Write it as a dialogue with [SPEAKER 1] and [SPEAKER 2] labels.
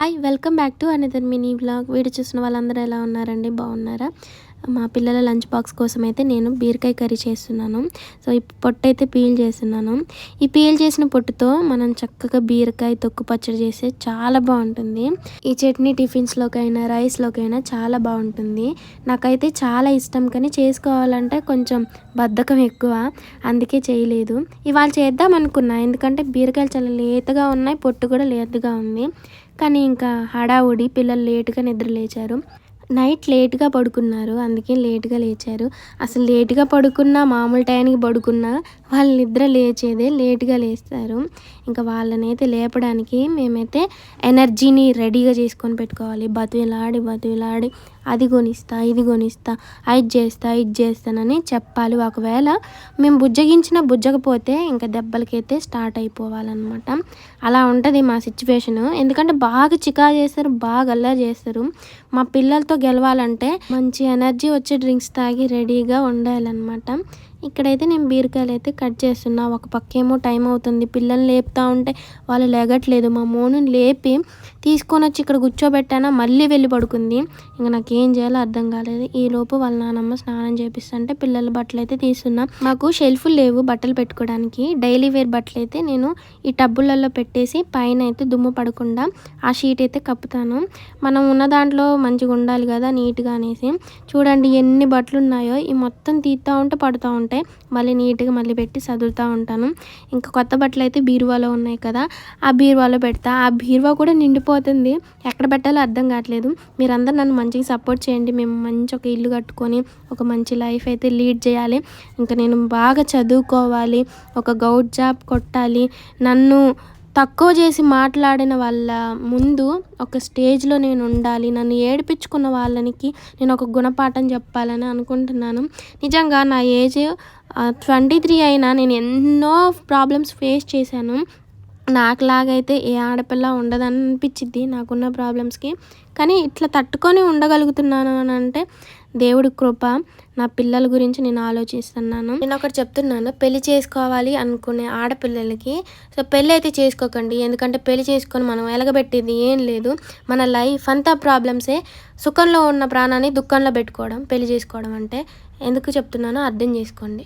[SPEAKER 1] Hi welcome back to another mini blog video చూసిన వాళ్ళందరూ ఎలా ఉన్నారండి? బాగున్నారా? మా పిల్లల లంచ్ బాక్స్ కోసం అయితే నేను బీరకాయ కర్రీ చేస్తున్నాను. సో ఈ పొట్టు అయితే పీల్ చేస్తున్నాను. ఈ పీల్ చేసిన పొట్టుతో మనం చక్కగా బీరకాయ తొక్కు పచ్చడి చేస్తే చాలా బాగుంటుంది. ఈ చట్నీ టిఫిన్స్లోకైనా రైస్లోకైనా చాలా బాగుంటుంది. నాకైతే చాలా ఇష్టం కానీ చేసుకోవాలంటే కొంచెం బద్ధకం ఎక్కువ. అందుకే చేయలేదు. ఇవాళ చేద్దాం అనుకున్నా ఎందుకంటే బీరకాయలు చాలా లేతగా ఉన్నాయి పొట్టు కూడా లేతగా ఉంది. కానీ ఇంకా హడావుడి పిల్లలు లేటుగా నిద్ర లేచారు నైట్ లేట్గా పడుకున్నారు. అందుకే లేట్గా లేచారు. అసలు లేట్గా పడుకున్నా మామూలు టైంకి పడుకున్నా వాళ్ళు నిద్ర లేచేదే లేట్గా లేస్తారు. ఇంకా వాళ్ళనైతే లేపడానికి మేమైతే ఎనర్జీని రెడీగా చేసుకొని పెట్టుకోవాలి. బతులాడి బతులాడి అది కొనిస్తా ఇది కొనిస్తా అది చేస్తా ఇది చేస్తానని చెప్పాలి. ఒకవేళ మేము బుజ్జగించినా బుజ్జకపోతే ఇంకా దెబ్బలకైతే స్టార్ట్ అయిపోవాలన్నమాట. అలా ఉంటుంది మా సిచ్యువేషను. ఎందుకంటే బాగా చికా చేస్తారు బాగా అల్లా చేస్తారు. మా పిల్లలతో గెలవాలంటే మంచి ఎనర్జీ వచ్చే డ్రింక్స్ తాగి రెడీగా ఉండాలన్నమాట. ఇక్కడైతే నేను బీరకాయలు అయితే కట్ చేస్తున్నా. ఒక పక్కేమో టైం అవుతుంది. పిల్లల్ని లేపుతా ఉంటే వాళ్ళు లేగట్లేదు. మా మోను లేపి తీసుకొని వచ్చి ఇక్కడ కూర్చోబెట్టానా మళ్ళీ వెళ్ళి పడుకుంది. ఇంకా నాకు ఏం చేయాలో అర్థం కాలేదు. ఈ లోపు వాళ్ళ నానమ్మ స్నానం చేపిస్తుంటే పిల్లల బట్టలు అయితే తీస్తున్నా. మాకు షెల్ఫ్లు లేవు బట్టలు పెట్టుకోవడానికి డైలీ వేర్ బట్టలు అయితే నేను ఈ టబ్బులలో పెట్టేసి పైన అయితే దుమ్ము పడకుండా ఆ షీట్ అయితే కప్పుతాను. మనం ఉన్న దాంట్లో మంచిగా ఉండాలి కదా నీట్గా అనేసి. చూడండి ఎన్ని బట్టలు ఉన్నాయో. ఈ మొత్తం తీస్తూ ఉంటే పడుతూ ఉంటాయి మళ్ళీ నీట్గా మళ్ళీ పెట్టి చదువుతూ ఉంటాను. ఇంకా కొత్త బట్టలు అయితే బీరువాలో ఉన్నాయి కదా ఆ బీరువాలో పెడతా. ఆ బీరువా కూడా నిండిపోతుంది. ఎక్కడ పెట్టాలో అర్థం కావట్లేదు. మీరందరూ నన్ను మంచిగా సపోర్ట్ చేయండి. మేము మంచి ఒక ఇల్లు కట్టుకొని ఒక మంచి లైఫ్ అయితే లీడ్ చేయాలి. ఇంకా నేను బాగా చదువుకోవాలి. ఒక గౌడ్ జాబ్ కొట్టాలి. నన్ను తక్కువ చేసి మాట్లాడిన వాళ్ళ ముందు ఒక స్టేజ్లో నేను ఉండాలి నన్ను ఏడిపించుకున్న వాళ్ళనికి నేను ఒక గుణపాఠం చెప్పాలని అనుకుంటున్నాను. నిజంగా నా ఏజ్ ట్వంటీ త్రీ అయినా నేను ఎన్నో ప్రాబ్లమ్స్ ఫేస్ చేశాను. నాకులాగైతే ఏ ఆడపిల్ల ఉండదని అనిపించింది నాకున్న ప్రాబ్లమ్స్కి కానీ ఇట్లా తట్టుకొని ఉండగలుగుతున్నాను అని అంటే దేవుడి కృప నా పిల్లల గురించి నేను ఆలోచిస్తున్నాను. నేను ఒకటి చెప్తున్నాను పెళ్ళి చేసుకోవాలి అనుకునే ఆడపిల్లలకి. సో పెళ్ళి అయితే చేసుకోకండి. ఎందుకంటే పెళ్ళి చేసుకొని మనం ఎలగబెట్టేది ఏం లేదు. మన లైఫ్ అంతా ప్రాబ్లమ్సే. సుఖంలో ఉన్న ప్రాణాన్ని దుఃఖంలో పెట్టుకోవడం పెళ్ళి చేసుకోవడం అంటే. ఎందుకు చెప్తున్నానో అర్థం చేసుకోండి.